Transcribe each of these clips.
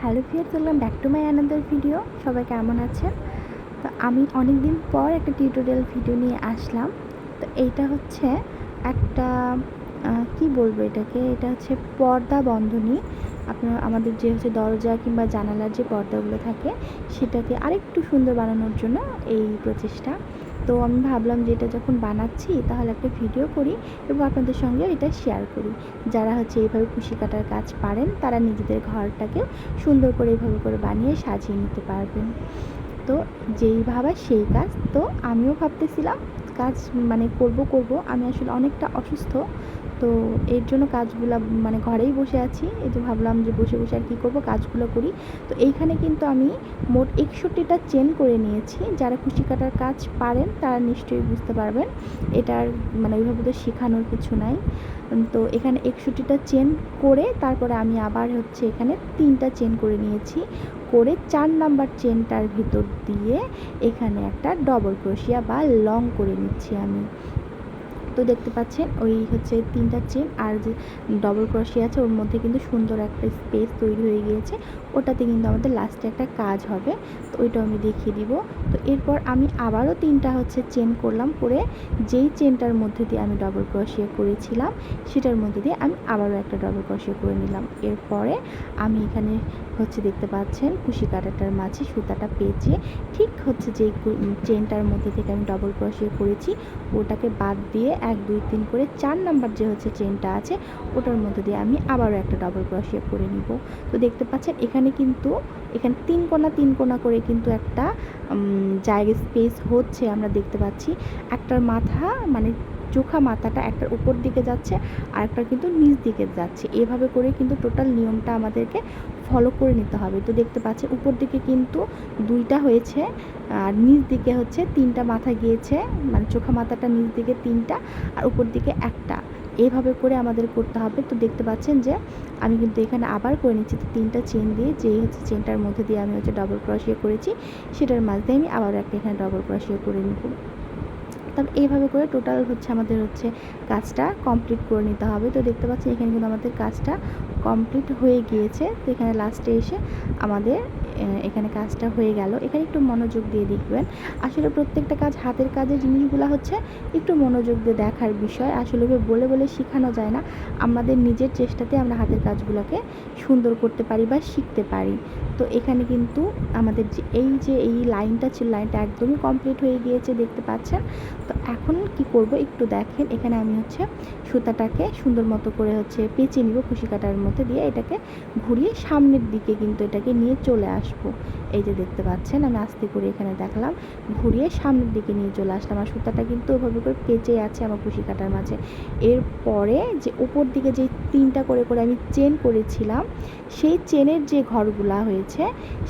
Hello ফিয়ার চললাম back to my another video সবাই কেমন আছেন? তো আমি অনেক দিন পর একটা টিউটোরিয়াল ভিডিও নিয়ে আসলাম। তো এইটা হচ্ছে একটা কি বলব এটাকে? এটা হচ্ছে পর্দা বন্ধনী। আপনার, আমাদের যে হচ্ছে দরজা কিংবা জানালার যে পর্দাগুলো থাকে, সেটাকে আরেকটু সুন্দর বানানোর জন্য এই প্রচেষ্টা। তো আমি ভাবলাম যে এটা যখন বানাচ্ছি, তাহলে একটা ভিডিও করি এবং আপনাদের সঙ্গে এটা শেয়ার করি। যারা হচ্ছে এইভাবে কুশি কাটার কাজ পারেন, তারা নিজেদের ঘরটাকে সুন্দর করে এইভাবে করে বানিয়ে সাজিয়ে নিতে পারবেন। তো যেই ভাবা সেই কাজ। তো আমিও ভাবতেছিলাম, কাজ মানে করব করব। আমি আসলে অনেকটা অসুস্থ। তো এর জন্য কাজগুলো মানে ঘরেই বসে আছি। এই যে ভাবলাম যে বসে বসে আর কী করব, কাজগুলো করি। তো এইখানে কিন্তু আমি মোট একষট্টিটা চেন করে নিয়েছি। যারা কুশি কাটার কাজ পারেন, তারা নিশ্চয়ই বুঝতে পারবেন। এটার মানে ওইভাবে তো শেখানোর কিছু নাই। তো এখানে একষট্টিটা চেন করে তারপরে আমি আবার হচ্ছে এখানে তিনটা চেন করে নিয়েছি। করে চার নাম্বার চেনটার ভিতর দিয়ে এখানে একটা ডবল ক্রোশিয়া বা লং করে নিচ্ছি আমি। তো দেখতে পাচ্ছেন, ওই হচ্ছে তিনটা চেন আর যে ডবল ক্রোশিয়া আছে, ওর মধ্যে কিন্তু সুন্দর একটা স্পেস তৈরি হয়ে গিয়েছে। ওটাতে কিন্তু আমাদের লাস্টে একটা কাজ হবে, তো ওইটাও আমি দেখিয়ে দিব। তো এরপর আমি আবারও তিনটা হচ্ছে চেন করলাম করে, যেই চেনটার মধ্যে দিয়ে আমি ডবল ক্রোশিয়া করেছিলাম, সেটার মধ্যে দিয়ে আমি আবারও একটা ডবল ক্রোশিয়া করে নিলাম। এরপরে আমি এখানে হচ্ছে দেখতে পাচ্ছেন, কুশি কাটাটার মাঝে সুতাটা পেঁচিয়ে ঠিক হচ্ছে যে চেনটার মধ্যে থেকে আমি ডবল ক্রোশিয়া করেছি, ওটাকে বাদ দিয়ে এক, দুই, তিন করে চার নাম্বার যে হচ্ছে চেনটা আছে, ওটার মধ্যে দিয়ে আমি আবারও একটা ডবল ক্রোশিয়া করে নিব। তো দেখতে পাচ্ছেন, এখানে কিন্তু, এখানে তিন কোনা তিন কোনা করে কিন্তু একটা জায়গা স্পেস হচ্ছে, আমরা দেখতে পাচ্ছি। একটার মাথা মানে চোখা মাথাটা একটার উপর দিকে যাচ্ছে আর একটা কিন্তু নিচ দিকে যাচ্ছে। এভাবে করে কিন্তু টোটাল নিয়মটা আমাদেরকে ফলো করে নিতে হবে। তো দেখতে পাচ্ছেন উপর দিকে কিন্তু দুইটা হয়েছে, আর নিচ দিকে হচ্ছে তিনটা মাথা গিয়েছে মানে চোখা মাথাটা নিচ দিকে তিনটা আর উপর দিকে একটা। এভাবে করে আমাদের করতে হবে। তো দেখতে পাচ্ছেন যে আমি কিন্তু এখানে আবার করে নিচ্ছি তো তিনটা চেন দিয়ে, যেই হচ্ছে চেনটার মধ্যে দিয়ে আমি হচ্ছে ডবল ক্রশিয়ে করেছি, সেটার মাঝ দিয়ে আমি আবার একটা এখানে ডবল ক্রশিয়ে করে নিব। তবে এইভাবে করে টোটাল হচ্ছে আমাদের হচ্ছে কাজটা কমপ্লিট করে নিতে হবে। তো দেখতে পাচ্ছি এখানে কিন্তু আমাদের কাজটা কমপ্লিট হয়ে গিয়েছে। তো এখানে লাস্টে এসে আমাদের এখানে কাজটা হয়ে গেল। এখানে একটু মনোযোগ দিয়ে দেখবেন। আসলে প্রত্যেকটা কাজ হাতের কাজের জিনিসগুলো হচ্ছে একটু মনোযোগ দিয়ে দেখার বিষয়। আসলে বলে বলে শেখানো যায় না। আমাদের নিজের চেষ্টাতে আমরা হাতের কাজগুলোকে সুন্দর করতে পারি বা শিখতে পারি। তো এখানে কিন্তু আমাদের যে, এই যে, এই লাইনটা ছিল, লাইনটা একদমই কমপ্লিট হয়ে গিয়েছে, দেখতে পাচ্ছেন? তো এখন কি করব একটু দেখেন, এখানে আমি হচ্ছে সুতাটাকে সুন্দর মতো করে হচ্ছে পেঁচে নিব কুশি কাটার মধ্যে দিয়ে, এটাকে ঘুরিয়ে সামনের দিকে কিন্তু এটাকে নিয়ে চলে আসব। এই যে দেখতে পাচ্ছেন, আমি আস্তে করে এখানে দেখলাম, ঘুরিয়ে সামনের দিকে নিয়ে চলে আসলাম। আর সুতাটা কিন্তু ওভাবে করে পেঁচে আছে আমার কুশি কাটার মাঝে। এরপরে যে উপর দিকে যে তিনটা করে করে আমি চেন করেছিলাম, সেই চেনের যে ঘরগুলা হয়েছে,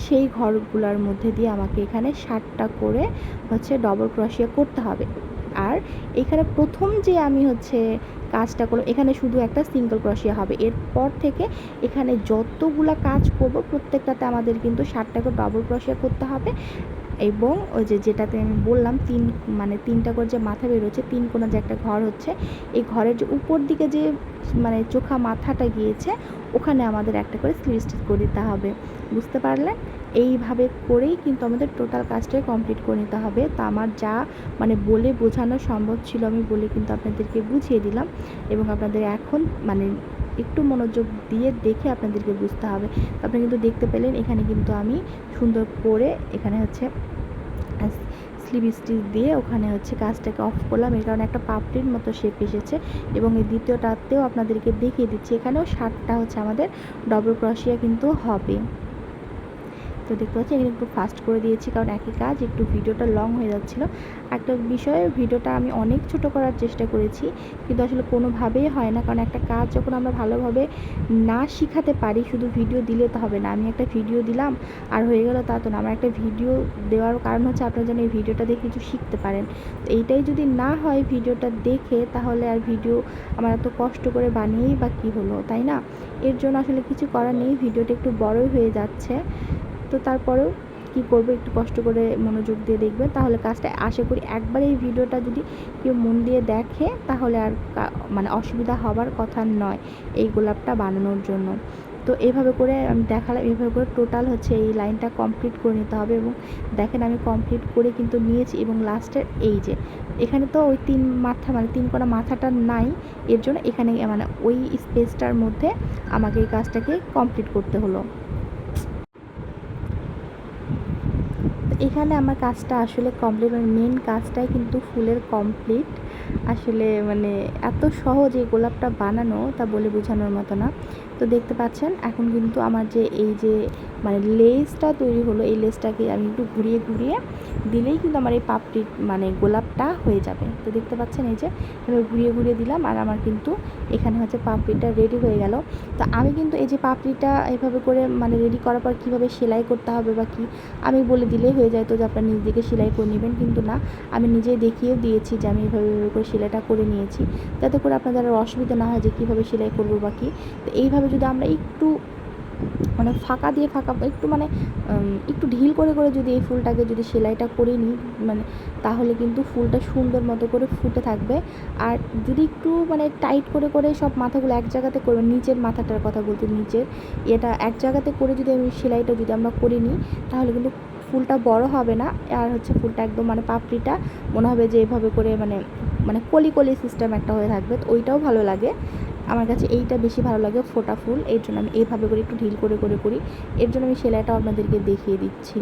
সেই ঘরগুলার মধ্যে দিয়ে আমাকে এখানে ষাটটা করে হচ্ছে ডবল ক্রশিয়া করতে হবে। আর এখানে প্রথম যে আমি হচ্ছে কাজটা করলাম, এখানে শুধু একটা সিঙ্গেল ক্রশিয়া হবে। এরপর থেকে এখানে যতগুলা কাজ করব, প্রত্যেকটাতে আমাদের কিন্তু ষাটটা করে ডবল ক্রশিয়া করতে হবে এবং ওই যে যেটাতে আমি বললাম, তিন মানে তিনটা করে যে মাথা বেরোচ্ছে তিন কোনা যে একটা ঘর হচ্ছে, এই ঘরের যে উপর দিকে যে মানে চোখা মাথাটা গিয়েছে, ওখানে আমাদের একটা করে স্লিভ স্টিচ করে দিতে হবে। বুঝতে পারলেন? এইভাবে করেই কিন্তু আমাদের টোটাল কাজটাই কমপ্লিট করে নিতে হবে। তা আমার যা মানে বলে বোঝানো সম্ভব ছিল আমি বলে কিন্তু আপনাদেরকে বুঝিয়ে দিলাম এবং আপনাদের এখন মানে একটু মনোযোগ দিয়ে দেখে আপনাদেরকে বুঝতে হবে। আপনি কিন্তু দেখতে পেলেন এখানে কিন্তু আমি সুন্দর করে এখানে হচ্ছে স্লিভ স্টিচ দিয়ে ওখানে হচ্ছে কাজটাকে অফ করলাম। এর কারণে একটা পাপড়ির মতো শেপ এসেছে এবং এই দ্বিতীয়টাতেও আপনাদেরকে দেখিয়ে দিচ্ছি। এখানেও ষাটটা হচ্ছে আমাদের ডবল ক্রশিয়া কিন্তু হবে। তো দেখতে পাচ্ছি, এখানে একটু ফাস্ট করে দিয়েছি, কারণ একই কাজ, একটু ভিডিওটা লং হয়ে যাচ্ছিল। একটা বিষয়ে, ভিডিওটা আমি অনেক ছোট করার চেষ্টা করেছি, কিন্তু আসলে কোনোভাবেই হয় না, কারণ একটা কাজ যখন আমরা ভালোভাবে না শিখাতে পারি, শুধু ভিডিও দিলে তো হবে না। আমি একটা ভিডিও দিলাম, আর হয়ে গেল তা তো না। আমার একটা ভিডিও দেওয়ার কারণ হচ্ছে আপনারা যেন এই ভিডিওটা দেখে কিছু শিখতে পারেন। তো এইটাই যদি না হয় ভিডিওটা দেখে, তাহলে আর ভিডিও আমার এত কষ্ট করে বানিয়েই বা কী হলো, তাই না? এর জন্য আসলে কিছু করার নেই, ভিডিওটা একটু বড়ই হয়ে যাচ্ছে। তো তারপরেও কি করব, একটু কষ্ট করে মনোযোগ দিয়ে দেখবেন তাহলে কাজটা আশা করি একবার এই ভিডিওটা যদি কেউ মন দিয়ে দেখে, তাহলে আর মানে অসুবিধা হবার কথা নয় এই গোলাপটা বানানোর জন্য। তো এইভাবে করে আমি দেখালাম এইভাবে করে টোটাল হচ্ছে এই লাইনটা কমপ্লিট করে নিতে হবে এবং দেখেন আমি কমপ্লিট করে কিন্তু নিয়েছি এবং লাস্টের এই যে, এখানে তো ওই তিন মাথা মানে তিন করা মাথাটা নাই, এর জন্য এখানে মানে ওই স্পেসটার মধ্যে আমাকে এই কাজটাকে কমপ্লিট করতে হলো তো এখানে আমার কাজটা আসলে কমপ্লিট মানে মেন কাজটাই কিন্তু ফুলের কমপ্লিট আসলে মানে এত সহজ এই গোলাপটা বানানো, তা বলে বোঝানোর মতো না। তো দেখতে পাচ্ছেন, এখন কিন্তু আমার যে এই যে মানে লেসটা তৈরি হলো, এই লেসটাকে আমি একটু ঘুরিয়ে ঘুরিয়ে দিলেই কিন্তু আমার এই পাপড়ি মানে গোলাপটা হয়ে যাবে। তো দেখতে পাচ্ছেন এই যে, এভাবে ঘুরিয়ে ঘুরিয়ে দিলাম আর আমার কিন্তু এখানে হচ্ছে পাপড়িটা রেডি হয়ে গেল। তো আমি কিন্তু এই যে পাপড়িটা এভাবে করে মানে রেডি করার পর কীভাবে সেলাই করতে হবে বা কি, আমি বলে দিলেই হয়ে যায়। তো যে আপনার নিজ দিকে সেলাই করে নেবেন কিন্তু না, আমি নিজেই দেখিয়েও দিয়েছি যে আমি এভাবে এভাবে করে সেলাইটা করে নিয়েছি। যাতে করে আপনাদের আর অসুবিধা না হয় যে কীভাবে সেলাই করব বা কী। তো এইভাবে যদি আমরা একটু মানে ফাঁকা দিয়ে ফাঁকা, একটু মানে একটু ঢিল করে করে যদি এই ফুলটাকে যদি সেলাইটা করে নিই মানে তাহলে কিন্তু ফুলটা সুন্দর মতো করে ফুটে থাকবে। আর যদি একটু মানে টাইট করে করে সব মাথাগুলো এক জায়গাতে করবে নিচের মাথাটার কথা বলতে নিচের, এটা এক জায়গাতে করে যদি আমি সেলাইটা যদি আমরা করে নিই, তাহলে কিন্তু ফুলটা বড় হবে না। আর হচ্ছে ফুলটা একদম মানে পাপড়িটা, মনে হবে যে এভাবে করে মানে মানে কলি কলি সিস্টেম একটা হয়ে থাকবে, তো ওইটাও ভালো লাগে। আমার কাছে এইটা বেশি ভালো লাগে ফোটা ফুল। এর জন্য আমি এইভাবে করে একটু ঢিল করে করে, করি, এর জন্য আমি সেলাইটাও আপনাদেরকে দেখিয়ে দিচ্ছি।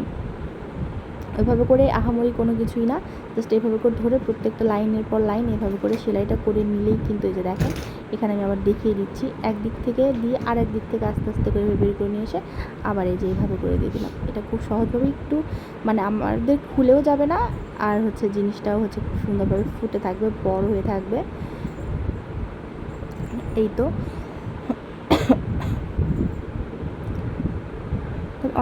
ওইভাবে করে আহামরি কোনো কিছুই না জাস্ট এইভাবে করে ধরে প্রত্যেকটা লাইনের পর লাইন এভাবে করে সেলাইটা করে নিলেই কিন্তু এই যে দেখেন, এখানে আমি আবার দেখিয়ে দিচ্ছি। একদিক থেকে দিয়ে আর একদিক থেকে আস্তে আস্তে করে বের করে নিয়ে এসে আবার এই যে এইভাবে করে দিয়ে দিলাম। এটা খুব সহজভাবে একটু মানে আমাদের খুলেও যাবে না, আর হচ্ছে জিনিসটাও হচ্ছে খুব সুন্দরভাবে ফুটে থাকবে, বড় হয়ে থাকবে। এই তো।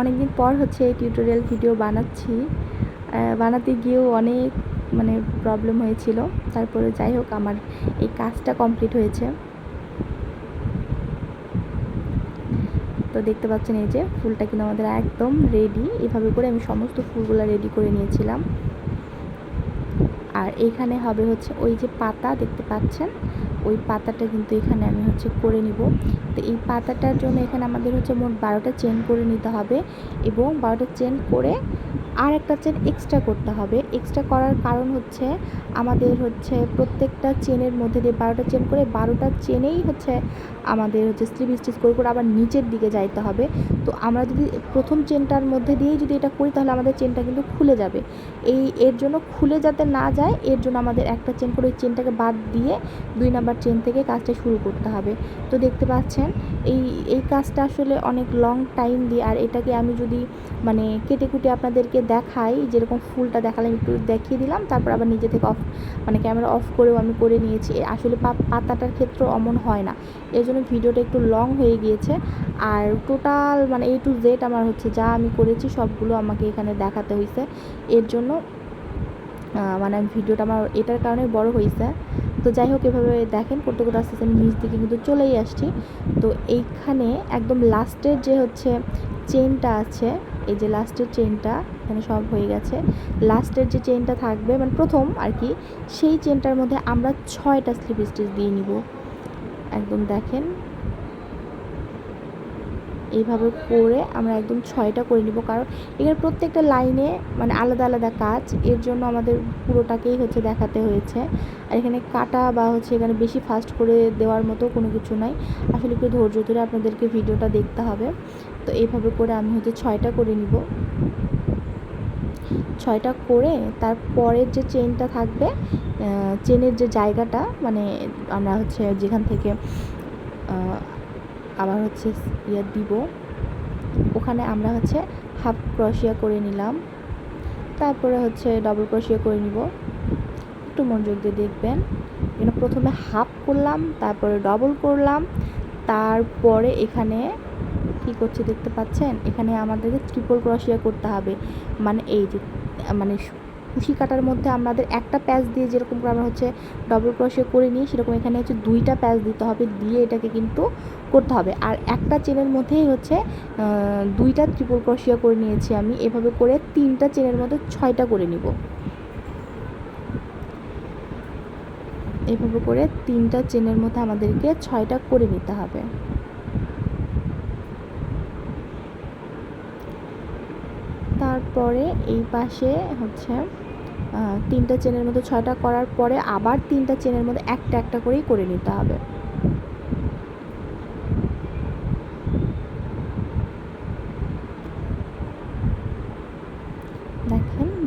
অনেকদিন পর হচ্ছে এই টিউটোরিয়াল ভিডিও বানাচ্ছি। বানাতে গিয়েও অনেক মানে প্রবলেম হয়েছিল। তারপরে যাই হোক, আমার এই কাজটা কমপ্লিট হয়েছে। তো দেখতে পাচ্ছেন এই যে, ফুলটা কিন্তু আমাদের একদম রেডি এভাবে করে আমি সমস্ত ফুলগুলো রেডি করে নিয়েছিলাম। আর এখানে হবে হচ্ছে ওই যে পাতা, দেখতে পাচ্ছেন? ওই পাতাটা কিন্তু এখানে আমি হচ্ছে করে নিব। তো এই পাতাটার জন্য এখানে আমাদের হচ্ছে মোট বারোটা চেন করে নিতে হবে এবং বারোটা চেন করে আর একটা চেন এক্সট্রা করতে হবে। এক্সট্রা করার কারণ হচ্ছে আমাদের হচ্ছে প্রত্যেকটা চেনের মধ্যে দিয়ে বারোটা চেন করে বারোটা চেনেই হচ্ছে আমাদের হচ্ছে স্লিপ স্টিচ করে করে আবার নিচের দিকে যাইতে হবে। তো আমরা যদি প্রথম চেনটার মধ্যে দিয়েই যদি এটা করি তাহলে আমাদের চেনটা কিন্তু খুলে যাবে। এই এর জন্য খুলে যাতে না যায়, এর জন্য আমাদের একটা চেন করে ওই চেনটাকে বাদ দিয়ে দুই নাম্বার চেন থেকে কাজটা শুরু করতে হবে। তো দেখতে পাচ্ছেন, এই এই কাজটা আসলে অনেক লং টাইম দিয়ে, আর এটাকে আমি যদি মানে কেটে কুটে আপনাদেরকে দেখাই, যেরকম ফুলটা দেখালাম, একটু দেখিয়ে দিলাম, তারপর আবার নিজে থেকে অফ মানে ক্যামেরা অফ করেও আমি করে নিয়েছি। আসলে পাতাটার ক্ষেত্রেও অমন হয় না। এর জন্য ভিডিওটা একটু লং হয়ে গিয়েছে। আর টোটাল মানে এ টু জেড আমার হচ্ছে যা আমি করেছি, সবগুলো আমাকে এখানে দেখাতে হয়েছে এর জন্য মানে ভিডিওটা আমার, এটার কারণে বড় হয়েছে তো যাই হোক, এভাবে দেখেন করতে আস্তে আস্তে আমি নিচ দিকে কিন্তু চলেই আসছি। তো এইখানে একদম লাস্টের যে হচ্ছে চেনটা আছে, এই যে লাস্টের চেনটা এখানে সব হয়ে গেছে। লাস্টের যে চেনটা থাকবে মানে প্রথম আর কি, সেই চেনটার মধ্যে আমরা ছয়টা স্লিপ স্টিচ দিয়ে নিব। একদম দেখেন এইভাবে করে আমরা একদম ছয়টা করে নিব। কারণ এখানে প্রত্যেকটা লাইনে মানে আলাদা আলাদা কাজ, এর জন্য আমাদের পুরোটাকেই হচ্ছে দেখাতে হয়েছে। আর এখানে কাটা বা হচ্ছে এখানে বেশি ফাস্ট করে দেওয়ার মতো কোনো কিছু নাই। আসলে একটু ধৈর্য ধরে আপনাদেরকে ভিডিওটা দেখতে হবে। তো এইভাবে করে আমি হচ্ছে ছয়টা করে নিব। ছয়টা করে তারপরের যে চেনটা থাকবে চেনের যে জায়গাটা মানে আমরা হচ্ছে যেখান থেকে আবার হচ্ছে ইয়ে দিব। ওখানে আমরা হচ্ছে হাফ ক্রশিয়া করে নিলাম। তারপরে হচ্ছে ডবল ক্রশিয়া করে নিব। একটু মনোযোগ দিয়ে দেখবেন। এখানে প্রথমে হাফ করলাম, তারপরে ডবল করলাম। তারপরে এখানে কি করছে দেখতে পাচ্ছেন? এখানে আমাদেরকে ট্রিপল ক্রশিয়া করতে হবে। মানে এই যে মানে কুশি কাটার মধ্যে আমাদের একটা প্যাচ দিয়ে যেরকম আমরা হচ্ছে ডবল ক্রশে করে নিই, সেরকম এখানে হচ্ছে দুইটা প্যাচ দিতে হবে। দিয়ে এটাকে কিন্তু করতে হবে। আর একটা চেনের মধ্যেই হচ্ছে দুইটা ত্রিপল ক্রোশিয়া করে নিয়েছি আমি। এভাবে করে তিনটা চেনের মধ্যে ছয়টা করে নিব। এভাবে করে তিনটা চেনের মধ্যে আমাদেরকে ছয়টা করে নিতে হবে। তারপরে এই পাশে হচ্ছে তিনটা চেনের মধ্যে ছয়টা করার পরে আবার তিনটা চেনের মধ্যে একটা একটা করেই করে নিতে হবে।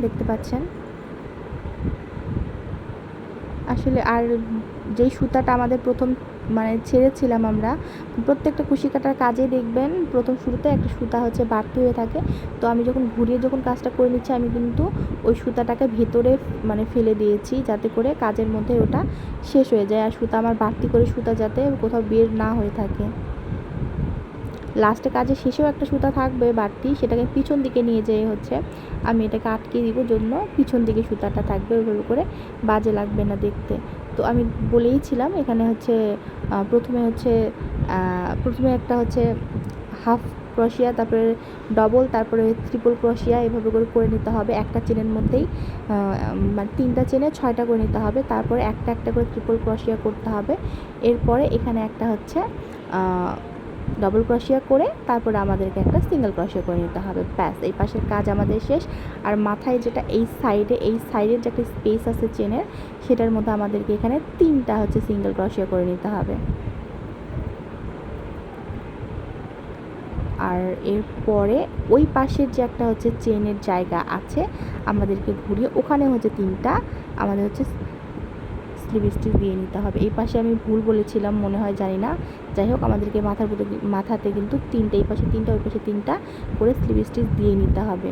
দেখতে পাচ্ছেন। আসলে আর যেই সুতাটা আমাদের প্রথম মানে ছেড়েছিলাম আমরা, প্রত্যেকটা কুশি কাটার কাজে দেখবেন প্রথম শুরুতে একটা সুতা হচ্ছে বাড়তি হয়ে থাকে। তো আমি যখন ঘুরিয়ে যখন কাজটা করে নিচ্ছি, আমি কিন্তু ওই সুতাটাকে ভেতরে মানে ফেলে দিয়েছি যাতে করে কাজের মধ্যে ওটা শেষ হয়ে যায় আর সুতা আমার বাড়তি করে সুতা যাতে কোথাও বের না হয়ে থাকে। লাস্টে কাজে শেষেও একটা সুতা থাকবে বাড়তি, সেটাকে পিছন দিকে নিয়ে যেয়ে হচ্ছে আমি এটাকে আটকে দিব জন্য, পিছন দিকে সুতাটা থাকবে ওইভাবে করে, বাজে লাগবে না দেখতে। তো আমি বলেইছিলাম এখানে হচ্ছে প্রথমে হচ্ছে প্রথমে একটা হচ্ছে হাফ ক্রশিয়া, তারপরে ডবল, তারপরে ট্রিপল ক্রশিয়া এভাবে করে করে নিতে হবে, একটা চেনের মধ্যেই মানে তিনটা চেনে ছয়টা করে নিতে হবে, তারপরে একটা একটা করে ট্রিপল ক্রশিয়া করতে হবে। এরপরে এখানে একটা হচ্ছে ডবল ক্রশিয়া করে তারপরে আমাদেরকে একটা সিঙ্গেল ক্রশিয়া করে নিতে হবে। ব্যাস, এই পাশের কাজ আমাদের শেষ। আর মাথায় যেটা এই সাইডে এই সাইডের যে একটা স্পেস আছে চেনের, সেটার মধ্যে আমাদেরকে এখানে তিনটা হচ্ছে সিঙ্গেল ক্রশিয়া করে নিতে হবে। আর এরপরে ওই পাশের যে একটা হচ্ছে চেনের জায়গা আছে, আমাদেরকে ঘুরিয়ে ওখানে হচ্ছে তিনটা, আমাদের হচ্ছে স্লিপ স্টিচ দিয়ে নিতে হবে। এই পাশে আমি ভুল বলেছিলাম, মনে হয়, জানি না। যাই হোক, আমাদেরকে মাথার মাথাতে কিন্তু তিনটা, এই পাশে তিনটা, ওই পাশে তিনটা করে স্লিপ স্টিচ দিয়ে নিতে হবে।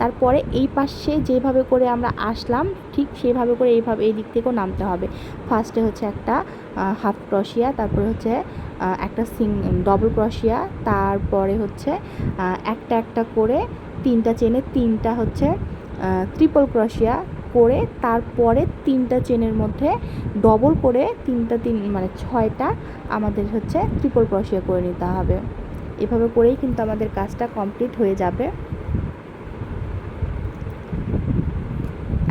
তারপরে এই পাশে যেভাবে করে আমরা আসলাম, ঠিক সেভাবে করে এইভাবে এই দিক থেকেও নামতে হবে। ফার্স্টে হচ্ছে একটা হাফ ক্রশিয়া তারপরে হচ্ছে একটা সিং ডবল ক্রশিয়া তারপরে হচ্ছে একটা একটা করে তিনটা চেনে তিনটা হচ্ছে ট্রিপল ক্রশিয়া করে তারপরে তিনটা চেনের মধ্যে ডবল করে তিনটা তিন মানে ছয়টা আমাদের হচ্ছে ট্রিপল ক্রশিয়া করে নিতে হবে। এভাবে করেই কিন্তু আমাদের কাজটা কমপ্লিট হয়ে যাবে।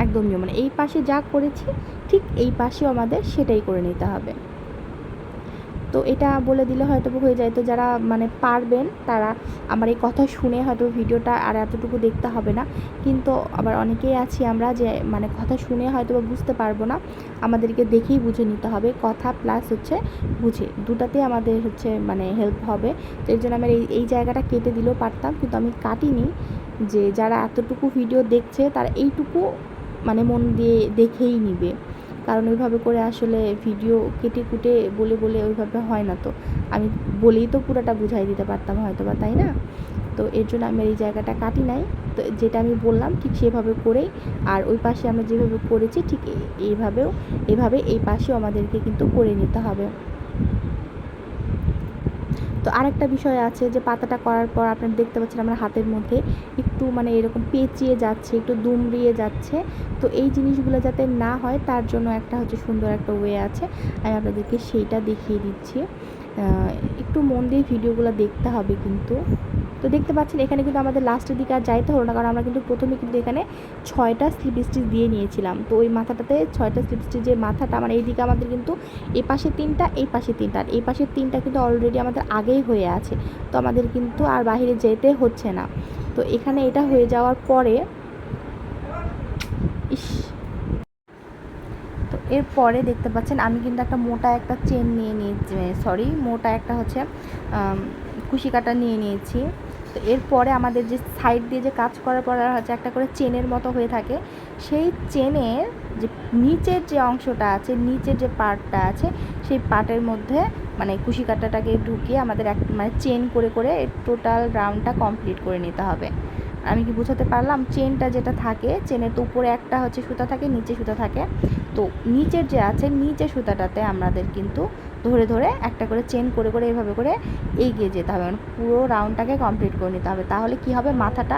একদম মানে এই পাশে যা করেছি, ঠিক এই পাশেও আমাদের সেটাই করে নিতে হবে। তো এটা বলে দিলে হয়তো হয়ে যায়। তো যারা মানে পারবেন তারা আমার এই কথা শুনে হয়তো ভিডিওটা আর এতটুকু দেখতে হবে না। কিন্তু আবার অনেকেই আছি আমরা যে মানে কথা শুনে হয়তো বা বুঝতে পারব না। আমাদেরকে দেখেই বুঝে নিতে হবে। কথা প্লাস হচ্ছে বুঝে। দুটাতে আমাদের হচ্ছে মানে হেল্প হবে। তো এর জন্য আমি এই এই জায়গাটা কেটে দিলেও পারতাম। কিন্তু আমি কাটিনি যে যারা এতটুকু ভিডিও দেখছে তারা এইটুকু মানে মন দিয়ে দেখেই নিবে। কারণ ওইভাবে করে আসলে ভিডিও কেটে কুটে বলে বলে ওইভাবে হয় না তো। আমি বলেই তো পুরোটা বুঝাই দিতে পারতাম হয়তো বা তাই না? তো এর জন্য আমি এই জায়গাটা কাটি নাই। তো যেটা আমি বললাম ঠিক সেভাবে করেই আর ওই পাশে আমরা যেভাবে করেছি ঠিক এইভাবেও, এভাবে এই পাশেও আমাদেরকে কিন্তু করে নিতে হবে। তো আরেকটা বিষয় আছে যে পাতাটা করার পর আপনারা দেখতে পাচ্ছেন আমার হাতের মধ্যে একটু মানে এরকম পেঁচিয়ে যাচ্ছে, একটু দুমড়িয়ে যাচ্ছে। তো এই জিনিসগুলো যাতে না হয়, তার জন্য একটা হচ্ছে সুন্দর একটা ওয়ে আছে। আমি আপনাদেরকে সেইটা দেখিয়ে দিচ্ছি। একটু মন দিয়ে ভিডিওগুলো দেখতে হবে কিন্তু। তো দেখতে পাচ্ছেন, এখানে কিন্তু আমাদের লাস্টের দিকে আর যাইতে হলো না, কারণ আমরা কিন্তু প্রথমে কিন্তু এখানে ছয়টা স্লিপ স্টিচ দিয়ে নিয়েছিলাম। তো ওই মাথাটাতে ছয়টা স্লিপ স্টিচের মাথাটা মানে এইদিকে আমাদের কিন্তু এই পাশে তিনটা এই পাশে তিনটা। আর এই পাশে তিনটা কিন্তু অলরেডি আমাদের আগেই হয়ে আছে। তো আমাদের কিন্তু আর বাইরে যেতে হচ্ছে না। তো এখানে এটা হয়ে যাওয়ার পরে, ইস। তো এরপরে দেখতে পাচ্ছেন, আমি কিন্তু একটা মোটা একটা চেন নিয়ে নিয়েছি সরি মোটা একটা হচ্ছে কুশি কাটা নিয়ে নিয়েছি। তো এরপরে আমাদের যে সাইড দিয়ে যে কাজ করার পর হচ্ছে একটা করে চেনের মতো হয়ে থাকে, সেই চেনের যে নিচের যে অংশটা আছে, নিচের যে পার্টটা আছে, সেই পার্টের মধ্যে মানে কুশি কাটাটাকে ঢুকিয়ে আমাদের এক মানে চেন করে করে টোটাল রাউন্ডটা কমপ্লিট করে নিতে হবে। আমি কি বোঝাতে পারলাম? চেনটা যেটা থাকে চেনের তো উপরে একটা হচ্ছে সুতা থাকে, নিচে সুতা থাকে। তো নিচের যে আছে নিচে সুতাটাতে আমাদের কিন্তু ধরে ধরে একটা করে চেন করে করে এভাবে করে এগিয়ে যেতে হবে। মানে পুরো রাউন্ডটাকে কমপ্লিট করে নিতে হবে। তাহলে কি হবে? মাথাটা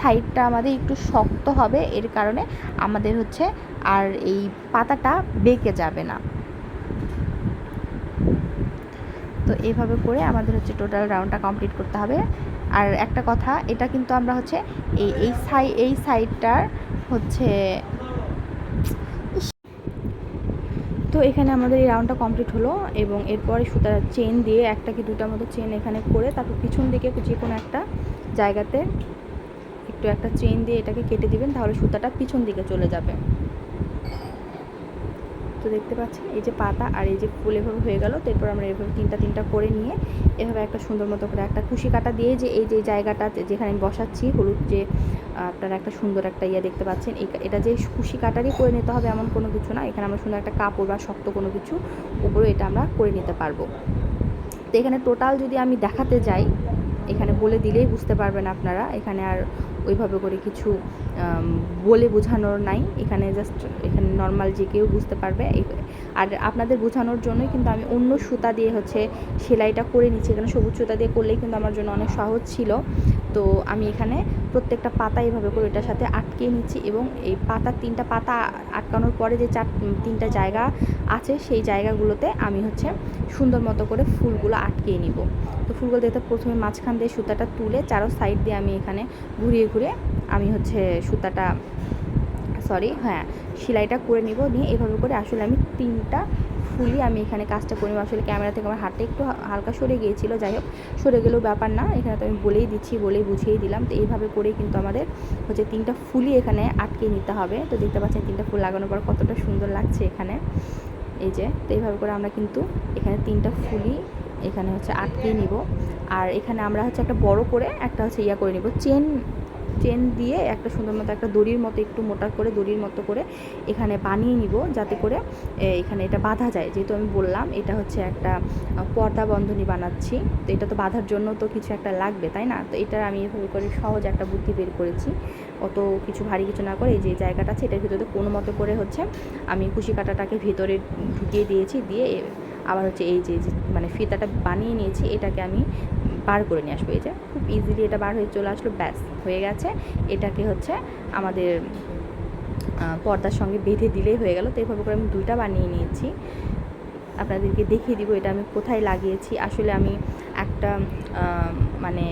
সাইডটা আমাদের একটু শক্ত হবে। এর কারণে আমাদের হচ্ছে আর এই পাতাটা বেঁকে যাবে না। তো এইভাবে করে আমাদের হচ্ছে টোটাল রাউন্ডটা কমপ্লিট করতে হবে। আর একটা কথা, এটা কিন্তু আমরা হচ্ছে এই এই সাই এই সাইডটার হচ্ছে তো এখানে আমাদের এই রাউন্ডটা কমপ্লিট হলো এবং এরপরে সুতার চেন দিয়ে একটা কি দুটার মতো চেন এখানে করে তারপর পিছন দিকে যে কোনো একটা জায়গাতে একটু একটা চেন দিয়ে এটাকে কেটে দিবেন, তাহলে সুতাটা পিছন দিকে চলে যাবে। তো দেখতে পাচ্ছেন, এই যে পাতা আর এই যে ফুল এভাবে হয়ে গেল। তারপর আমরা এভাবে তিনটা তিনটা করে নিয়ে এভাবে একটা সুন্দর মতো করে একটা কুশি কাটা দিয়ে যে এই যে জায়গাটা যেখানে আমি বসাচ্ছি, হলুদ যে আপনারা একটা সুন্দর একটা ইয়ে দেখতে পাচ্ছেন। এটা যে কুশি কাটারই করে নিতে হবে এমন কোনো কিছু না। এখানে আমরা সুন্দর একটা কাপড় বা শক্ত কোনো কিছু উপরে এটা আমরা করে নিতে পারব। তো এখানে টোটাল যদি আমি দেখাতে যাই, এখানে বলে দিলেই বুঝতে পারবেন আপনারা। এখানে আর ওইভাবে করে কিছু বলে বোঝানোর নাই। এখানে জাস্ট এখানে নর্মাল যে কেউ বুঝতে পারবে। আর আপনাদের বোঝানোর জন্যই কিন্তু আমি অন্য সুতা দিয়ে হচ্ছে সেলাইটা করে নিচ্ছি। এখানে সবুজ সুতা দিয়ে করলেই কিন্তু আমার জন্য অনেক সহজ ছিল। তো আমি এখানে প্রত্যেকটা পাতা এভাবে করে এটার সাথে আটকে নিচ্ছি এবং এই পাতা তিনটা পাতা আটকানোর পরে যে চার তিনটা জায়গা আছে, সেই জায়গাগুলোতে আমি হচ্ছে সুন্দর মতো করে ফুলগুলো আটকিয়ে নিব। তো ফুলগুলো দিতে প্রথমে মাঝখান দিয়ে সুতাটা তুলে, চারো সাইড দিয়ে আমি এখানে ঘুরিয়ে ঘুরিয়ে আমি হচ্ছে সুতাটা সরি হ্যাঁ সেলাইটা করে নিব। নিয়ে এভাবে করে আসলে আমি তিনটা ফুলই আমি এখানে কাজটা করে আসলে ক্যামেরা থেকে আমার হাতটা একটু হালকা সরে গিয়েছিল, যাই হোক, সরে গেলেও ব্যাপার না। এখানে তো আমি বলেই দিচ্ছি, বলেই বুঝিয়েই দিলাম। তো এইভাবে করেই কিন্তু আমাদের হচ্ছে তিনটা ফুলই এখানে আটকে নিতে হবে। তো দেখতে পাচ্ছেন তিনটা ফুল লাগানোর পর কতটা সুন্দর লাগছে এখানে। এই যে, তো এইভাবে করে আমরা কিন্তু এখানে তিনটা ফুলই এখানে হচ্ছে আটকে নিব। আর এখানে আমরা হচ্ছে একটা বড় করে একটা হচ্ছে ইয়া করে নিব, চেন চেন দিয়ে একটা সুন্দর মতো একটা দড়ির মতো একটু মোটা করে, দড়ির মতো করে এখানে বানিয়ে নিব যাতে করে এখানে এটা বাঁধা যায়। যেহেতু আমি বললাম এটা হচ্ছে একটা পর্দা বন্ধনী বানাচ্ছি, তো এটা তো বাঁধার জন্য তো কিছু একটা লাগবে, তাই না? তো এটার আমি এভাবে করে সহজ একটা বুদ্ধি বের করেছি। অত কিছু ভারী কিছু না করে এই যে জায়গাটা আছে এটার ভিতরে কোনো মতো করে হচ্ছে আমি কুশি কাটাটাকে ভিতরে ঢুকিয়ে দিয়েছি, দিয়ে আবার হচ্ছে এই যে মানে ফিতাটা বানিয়ে নিয়েছি, এটাকে আমি বার করে নিয়ে আসব। এই যে খুব ইজিলি এটা বার হয়ে চলে আসলো, ব্যাস, হয়ে গেছে। এটাকে হচ্ছে আমাদের পর্দার সঙ্গে বেঁধে দিলেই হয়ে গেল। তো এইভাবে করে আমি দুইটা বানিয়ে নিয়েছি। আপনাদেরকে দেখিয়ে দিব এটা আমি কোথায় লাগিয়েছি। আসলে আমি একটা মানে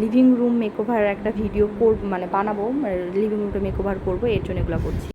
লিভিং রুম মেকওভার একটা ভিডিও করব মানে বানাবো লিভিং রুমটা মেকওভার করব, এর জন্য এগুলো করছি।